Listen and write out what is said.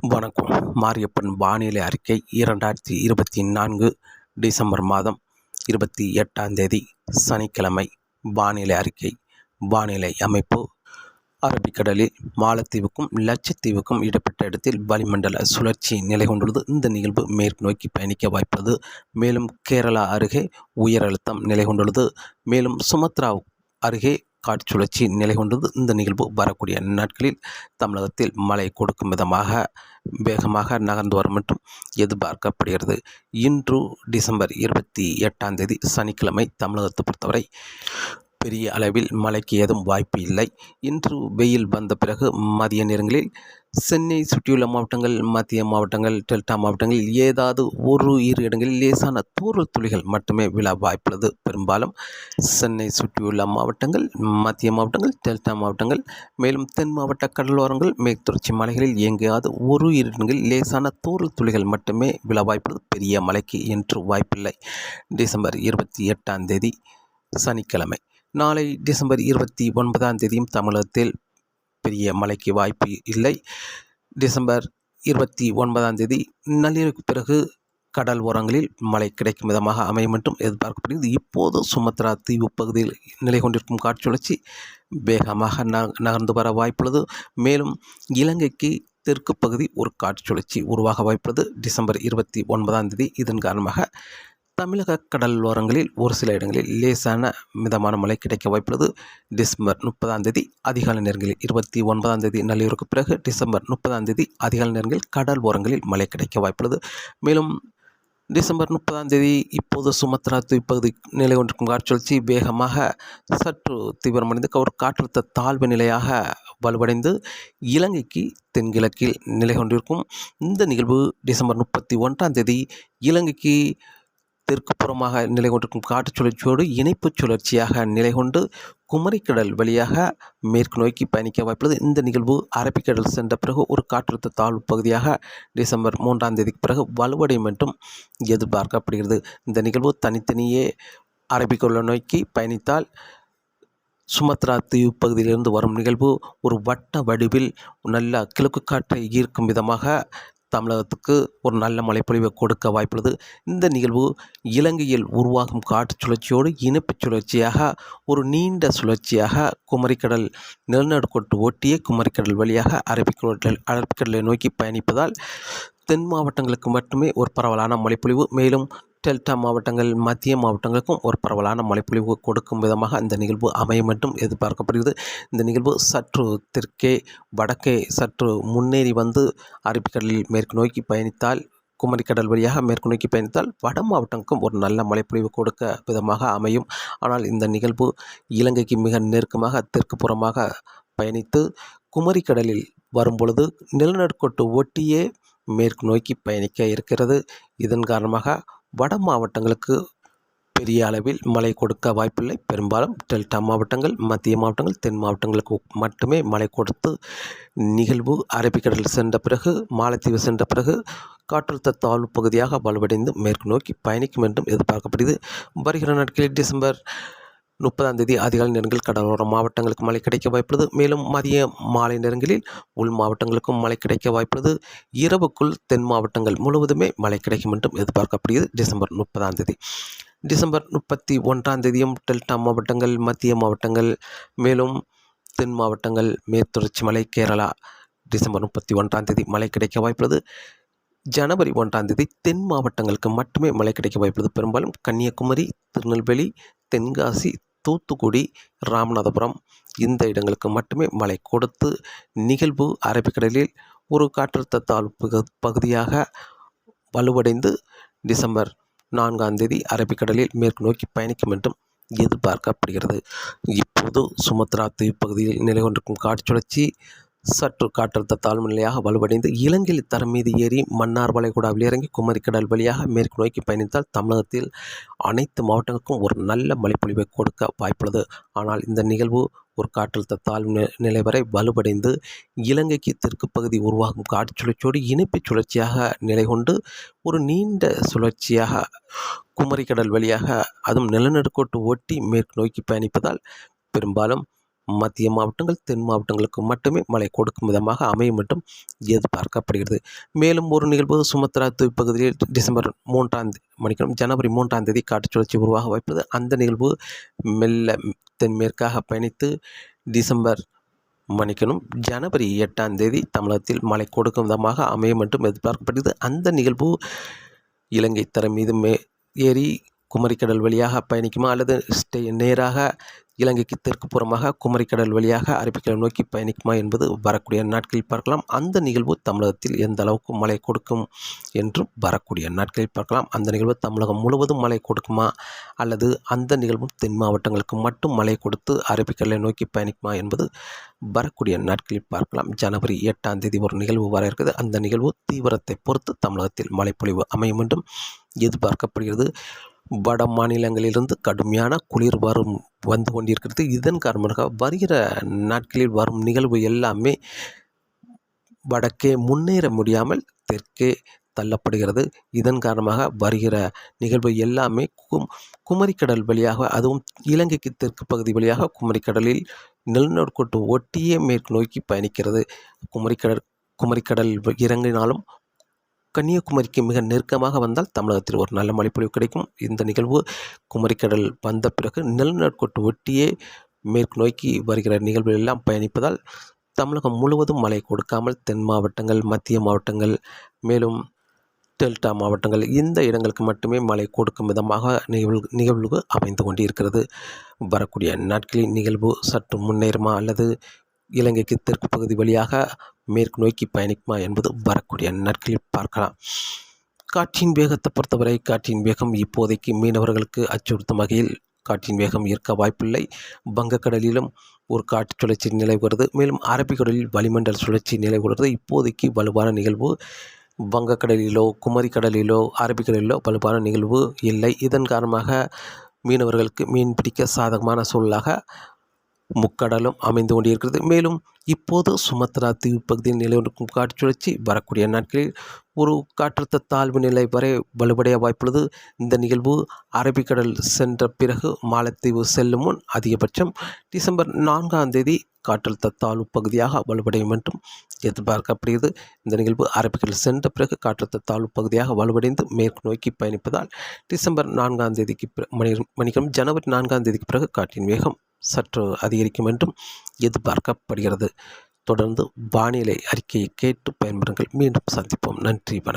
வணக்கம். மாரியப்பன் வானிலை அறிக்கை இரண்டாயிரத்தி இருபத்தி நான்கு டிசம்பர் மாதம் இருபத்தி எட்டாம் தேதி சனிக்கிழமை. வானிலை அறிக்கை. வானிலை அமைப்பு. அரபிக்கடலில் மாலத்தீவுக்கும் லட்சத்தீவுக்கும் இடப்பட்ட இடத்தில் வளிமண்டல சுழற்சி நிலை கொண்டுள்ளது. இந்த நிகழ்வு மேற்கு நோக்கி பயணிக்க வாய்ப்புள்ளது. மேலும் கேரளா அருகே உயர் அழுத்தம் நிலை கொண்டுள்ளது. மேலும் சுமத்ரா அருகே காற்றுச்சுழற்சி நிலை கொண்டது. இந்த நிகழ்வு வரக்கூடிய நாட்களில் தமிழகத்தில் மழை கொடுக்கும் விதமாக வேகமாக நகர்ந்து வரும் என்றும் எதிர்பார்க்கப்படுகிறது. இன்று டிசம்பர் இருபத்தி எட்டாம் தேதி சனிக்கிழமை தமிழகத்தை பொறுத்தவரை பெரிய அளவில் மழைக்கு ஏதும் வாய்ப்பு இல்லை. இன்று வெயில் வந்த பிறகு மதிய நேரங்களில் சென்னை சுற்றியுள்ள மாவட்டங்கள் மத்திய மாவட்டங்கள் டெல்டா மாவட்டங்களில் ஏதாவது ஒரு இரு இடங்களில் லேசான தூரல் துளிகள் மட்டுமே விழ வாய்ப்புள்ளது. பெரும்பாலும் சென்னை சுற்றியுள்ள மாவட்டங்கள் மத்திய மாவட்டங்கள் டெல்டா மாவட்டங்கள் மேலும் தென் மாவட்ட கடலோரங்கள் மேற்குத்தொடர்ச்சி மலைகளில் எங்கேயாவது ஒரு இரு இடங்களில் லேசான தூரல் துளிகள் மட்டுமே விழ வாய்ப்புள்ளது. பெரிய மழைக்கு என்று வாய்ப்பில்லை. டிசம்பர் இருபத்தி எட்டாம் தேதி சனிக்கிழமை. நாளை டிசம்பர் இருபத்தி ஒன்பதாம் தேதியும் தமிழகத்தில் பெரிய மழைக்கு வாய்ப்பு இல்லை. டிசம்பர் இருபத்தி ஒன்பதாம் தேதி நள்ளிரவுக்கு பிறகு கடல் ஓரங்களில் மழை கிடைக்கும் விதமாக அமையும் என்றும் எதிர்பார்க்கப்படுகிறது. இப்போது சுமத்ரா தீவு பகுதியில் நிலை கொண்டிருக்கும் காற்றுச்சுழற்சி வேகமாக நகர்ந்து வர வாய்ப்புள்ளது. மேலும் இலங்கைக்கு தெற்கு பகுதி ஒரு காற்றுச்சுழற்சி உருவாக வாய்ப்புள்ளது. டிசம்பர் இருபத்தி ஒன்பதாம் தேதி இதன் காரணமாக தமிழக கடலோரங்களில் ஒரு சில இடங்களில் லேசான மிதமான மழை கிடைக்க வாய்ப்புள்ளது. டிசம்பர் முப்பதாம் தேதி அதிகாலை நேரங்களில் இருபத்தி ஒன்பதாம் தேதி நள்ளிரவுக்கு பிறகு டிசம்பர் முப்பதாம் தேதி அதிகாலை நேரங்களில் கடல் ஓரங்களில் மழை கிடைக்க வாய்ப்புள்ளது. மேலும் டிசம்பர் முப்பதாம் தேதி இப்போது சுமத்ரா தீப்பகுதி நிலை கொண்டிருக்கும் காற்றுழற்சி வேகமாக சற்று தீவிரமடைந்து ஒரு காற்றழுத்த தாழ்வு நிலையாக வலுவடைந்து இலங்கைக்கு தென்கிழக்கில் நிலை கொண்டிருக்கும். இந்த நிகழ்வு டிசம்பர் முப்பத்தி ஒன்றாம் தேதி இலங்கைக்கு தெற்கு புறமாக நிலை கொண்டிருக்கும் காற்று சுழற்சியோடு இணைப்பு சுழற்சியாக நிலை கொண்டு குமரிக்கடல் வழியாக மேற்கு நோக்கி பயணிக்க வாய்ப்புள்ளது. இந்த நிகழ்வு அரபிக்கடல் சென்ற பிறகு ஒரு காற்றழுத்த தாழ்வு பகுதியாக டிசம்பர் மூன்றாம் தேதிக்கு பிறகு வலுவடையும் என்றும் எதிர்பார்க்கப்படுகிறது. இந்த நிகழ்வு தனித்தனியே அரபிக்கடலை நோக்கி பயணித்தால் சுமத்ரா தீவு பகுதியிலிருந்து வரும் நிகழ்வு ஒரு வட்ட வடிவில் நல்ல கிழக்கு காற்றை ஈர்க்கும் விதமாக தமிழகத்துக்கு ஒரு நல்ல மழைப்பொழிவை கொடுக்க வாய்ப்புள்ளது. இந்த நிகழ்வு இலங்கையில் உருவாகும் காற்று சுழற்சியோடு இணைப்பு சுழற்சியாக ஒரு நீண்ட சுழற்சியாக குமரிக்கடல் நிலநடுக்கோட்டு ஒட்டிய குமரிக்கடல் வழியாக அரபிக்கடல் அரபிக்கடலை நோக்கி பயணிப்பதால் தென் மாவட்டங்களுக்கு மட்டுமே ஒரு பரவலான மழைப்பொழிவு. மேலும் டெல்டா மாவட்டங்கள் மத்திய மாவட்டங்களுக்கும் ஒரு பரவலான மழைப்பொழிவு கொடுக்கும் விதமாக இந்த நிகழ்வு அமையும் என்றும் எதிர்பார்க்கப்படுகிறது. இந்த நிகழ்வு சற்று தெற்கே வடக்கே சற்று முன்னேறி வந்து அரபிக்கடலில் மேற்கு நோக்கி பயணித்தால் குமரிக்கடல் வழியாக மேற்கு நோக்கி பயணித்தால் வட மாவட்டங்களுக்கும் ஒரு நல்ல மழைப்பொழிவு கொடுக்க விதமாக அமையும். ஆனால் இந்த நிகழ்வு இலங்கைக்கு மிக நெருக்கமாக தெற்கு புறமாக பயணித்து குமரிக்கடலில் வரும்பொழுது நிலநடுக்கோட்டு ஒட்டியே மேற்கு நோக்கி பயணிக்க இருக்கிறது. இதன் காரணமாக வட மாவட்டங்களுக்கு பெரிய அளவில் மழை கொடுக்க வாய்ப்பில்லை. பெரும்பாலும் டெல்டா மாவட்டங்கள் மத்திய மாவட்டங்கள் தென் மாவட்டங்களுக்கு மட்டுமே மழை கொடுத்து நிகழ்வு அரபிக்கடல் சென்ற பிறகு மாலத்தீவு சென்ற பிறகு காற்றழுத்த தாழ்வு பகுதியாக வலுவடைந்து மேற்கு நோக்கி பயணிக்கும் என்றும் எதிர்பார்க்கப்படுகிறது. வருகிற நாட்களில் டிசம்பர் முப்பதாம் தேதி அதிகாலை நேரங்களில் கடலோர மாவட்டங்களுக்கு மழை கிடைக்க வாய்ப்புள்ளது. மேலும் மதிய மாலை நேரங்களில் உள் மாவட்டங்களுக்கும் மழை கிடைக்க வாய்ப்புள்ளது. இரவுக்குள் தென் மாவட்டங்கள் முழுவதுமே மழை கிடைக்கும் என்றும் எதிர்பார்க்கப்படுகிறது. டிசம்பர் முப்பதாம் தேதி. டிசம்பர் முப்பத்தி ஒன்றாம் தேதியும் டெல்டா மாவட்டங்கள் மத்திய மாவட்டங்கள் மேலும் தென் மாவட்டங்கள் மேற்தொடர்ச்சி மலை கேரளா டிசம்பர் முப்பத்தி ஒன்றாம் தேதி மழை கிடைக்க வாய்ப்புள்ளது. ஜனவரி ஒன்றாம் தேதி தென் மாவட்டங்களுக்கு மட்டுமே மழை கிடைக்க வாய்ப்புள்ளது. பெரும்பாலும் கன்னியாகுமரி திருநெல்வேலி தென்காசி தூத்துக்குடி ராமநாதபுரம் இந்த இடங்களுக்கு மட்டுமே மழை கொடுத்து நிகழ்வு அரபிக்கடலில் ஒரு காற்றழுத்த தாழ்வு பகுதியாக வலுவடைந்து டிசம்பர் நான்காம் தேதி அரபிக்கடலில் மேற்கு நோக்கி பயணிக்கும் என்றும் எதிர்பார்க்கப்படுகிறது. இப்போது சுமத்ரா தீவு பகுதியில் நிலை கொண்டிருக்கும் காற்றுச்சுழற்சி சற்று காற்றழுத்த தாழ்வு நிலையாக வலுவடைந்து இலங்கையில் தரம் மீது ஏறி மன்னார் வளைகுடாவில் இறங்கி குமரிக்கடல் வழியாக மேற்கு நோக்கி பயணித்தால் தமிழகத்தில் அனைத்து மாவட்டங்களுக்கும் ஒரு நல்ல மழைப்பொழிவை கொடுக்க வாய்ப்புள்ளது. ஆனால் இந்த நிகழ்வு ஒரு காற்றழுத்த தாழ்வு நிலை வரை வலுவடைந்து இலங்கைக்கு தெற்கு பகுதி உருவாகும் காற்று சுழற்சியோடு இணைப்பு சுழற்சியாக நிலை கொண்டு ஒரு நீண்ட சுழற்சியாக குமரிக்கடல் வழியாக அதுவும் நிலநடுக்கோட்டு ஒட்டி மேற்கு நோக்கி பயணிப்பதால் பெரும்பாலும் மத்திய மாவட்டங்கள் தென் மாவட்டங்களுக்கு மட்டுமே மழை கொடுக்கும் விதமாக அமையும் என்றும் எதிர்பார்க்கப்படுகிறது. மேலும் ஒரு நிகழ்வு சுமத்ரா தீவுப் பகுதியில் டிசம்பர் மூன்றாம் மணிக்கும் ஜனவரி மூன்றாம் தேதி காற்று சுழற்சி உருவாக வாய்ப்பது அந்த நிகழ்வு மெல்ல தென்மேற்காக பயணித்து டிசம்பர் மணிக்கணும் ஜனவரி எட்டாம் தேதி தமிழகத்தில் மழை கொடுக்கும் விதமாக அமையும் என்றும் எதிர்பார்க்கப்படுகிறது. அந்த நிகழ்வு இலங்கை தரம் மீது மே ஏறி குமரிக்கடல் வழியாக பயணிக்குமா அல்லது ஸ்டே நேராக இலங்கைக்கு தெற்கு புறமாக குமரிக்கடல் வழியாக அரபிக்கடல் நோக்கி பயணிக்குமா என்பது வரக்கூடிய நாட்களில் பார்க்கலாம். அந்த நிகழ்வு தமிழகத்தில் எந்த அளவுக்கு மழை கொடுக்கும் என்றும் வரக்கூடிய நாட்களில் பார்க்கலாம். அந்த நிகழ்வு தமிழகம் முழுவதும் மழை கொடுக்குமா? அல்லது அந்த நிகழ்வும் தென் மாவட்டங்களுக்கு மட்டும் மழை கொடுத்து அரபிக்கடலை நோக்கி பயணிக்குமா என்பது வரக்கூடிய நாட்களில் பார்க்கலாம். ஜனவரி எட்டாம் தேதி ஒரு நிகழ்வு வர இருக்குது அந்த நிகழ்வு தீவிரத்தை பொறுத்து தமிழகத்தில் மழைப்பொழிவு அமையும் என்றும் எதிர்பார்க்கப்படுகிறது. வட மாநிலங்களிலிருந்து கடுமையான குளிர் வரும் வந்து கொண்டிருக்கிறது. இதன் காரணமாக வருகிற நாட்களில் வரும் நிகழ்வு எல்லாமே வடக்கே முன்னேற முடியாமல் தெற்கே தள்ளப்படுகிறது. இதன் காரணமாக வருகிற நிகழ்வு எல்லாமே கும் குமரிக்கடல் வழியாக அதுவும் இலங்கைக்கு தெற்கு பகுதி வழியாக குமரிக்கடலில் நிலநடுக்கோட்டு ஒட்டியே மேற்கு நோக்கி பயணிக்கிறது. குமரிக்கடல் குமரிக்கடல் இறங்கினாலும் கன்னியாகுமரிக்கு மிக நெருக்கமாக வந்தால் தமிழகத்தில் ஒரு நல்ல மழைப்பொழிவு கிடைக்கும். இந்த நிகழ்வு குமரிக்கடல் வந்த பிறகு நிலநடுக்கோட்டு ஒட்டியே மேற்கு நோக்கி வருகிற நிகழ்வுகள் எல்லாம் பயணிப்பதால் தமிழகம் முழுவதும் மழை கொடுக்காமல் தென் மாவட்டங்கள் மத்திய மாவட்டங்கள் மேலும் டெல்டா மாவட்டங்கள் இந்த இடங்களுக்கு மட்டுமே மழை கொடுக்கும் விதமாக நிகழ்வு நிகழ்வு அமைந்து கொண்டிருக்கிறது. வரக்கூடிய நாட்களில் நிகழ்வு சற்று முன்னேறுமா அல்லது இலங்கைக்கு தெற்கு பகுதி வழியாக மேற்கு நோக்கி பயணிக்குமா என்பது வரக்கூடிய நாட்களில் பார்க்கலாம். காற்றின் வேகத்தை பொறுத்தவரை காற்றின் வேகம் இப்போதைக்கு மீனவர்களுக்கு அச்சுறுத்தும் வகையில் காற்றின் வேகம் இருக்க வாய்ப்பில்லை. வங்கக்கடலிலும் ஒரு காற்று சுழற்சி நிலவுகிறது. மேலும் அரபிக்கடலில் வளிமண்டல சுழற்சி நிலவுகிறது. இப்போதைக்கு வலுவான நிகழ்வு வங்கக்கடலிலோ குமரிக்கடலிலோ அரபிக்கடலிலோ வலுவான நிகழ்வு இல்லை. இதன் காரணமாக மீனவர்களுக்கு மீன் பிடிக்க சாதகமான சூழலாக முக்கடலும் அமைந்து கொண்டிருக்கிறது. மேலும் இப்போது சுமத்ரா தீவு பகுதியில் நிலவிருக்கும் காற்று சுழற்சி வரக்கூடிய நாட்களில் ஒரு காற்றழுத்த தாழ்வு நிலை வரை வலுவடைய வாய்ப்புள்ளது. இந்த நிகழ்வு அரபிக்கடல் சென்ற பிறகு மாலத்தீவு செல்லும் முன் அதிகபட்சம் டிசம்பர் நான்காம் தேதி காற்றழுத்த தாழ்வு பகுதியாக வலுவடையும் என்றும் எதிர்பார்க்கப்படுகிறது. இந்த நிகழ்வு அரபிக்கடல் சென்ற பிறகு காற்றழுத்த தாழ்வு பகுதியாக வலுவடைந்து மேற்கு நோக்கி பயணிப்பதால் டிசம்பர் நான்காம் தேதிக்கு பிற- மணி மணிக்கிழமை ஜனவரி நான்காம் தேதிக்கு பிறகு காற்றின் வேகம் சற்று அதிகரிக்கும் என்றும் எதிர்பார்க்கப்படுகிறது. தொடர்ந்து வானிலை அறிக்கையை கேட்டு பயன்பெறுங்கள் மீண்டும் சந்திப்போம். நன்றி வணக்கம்.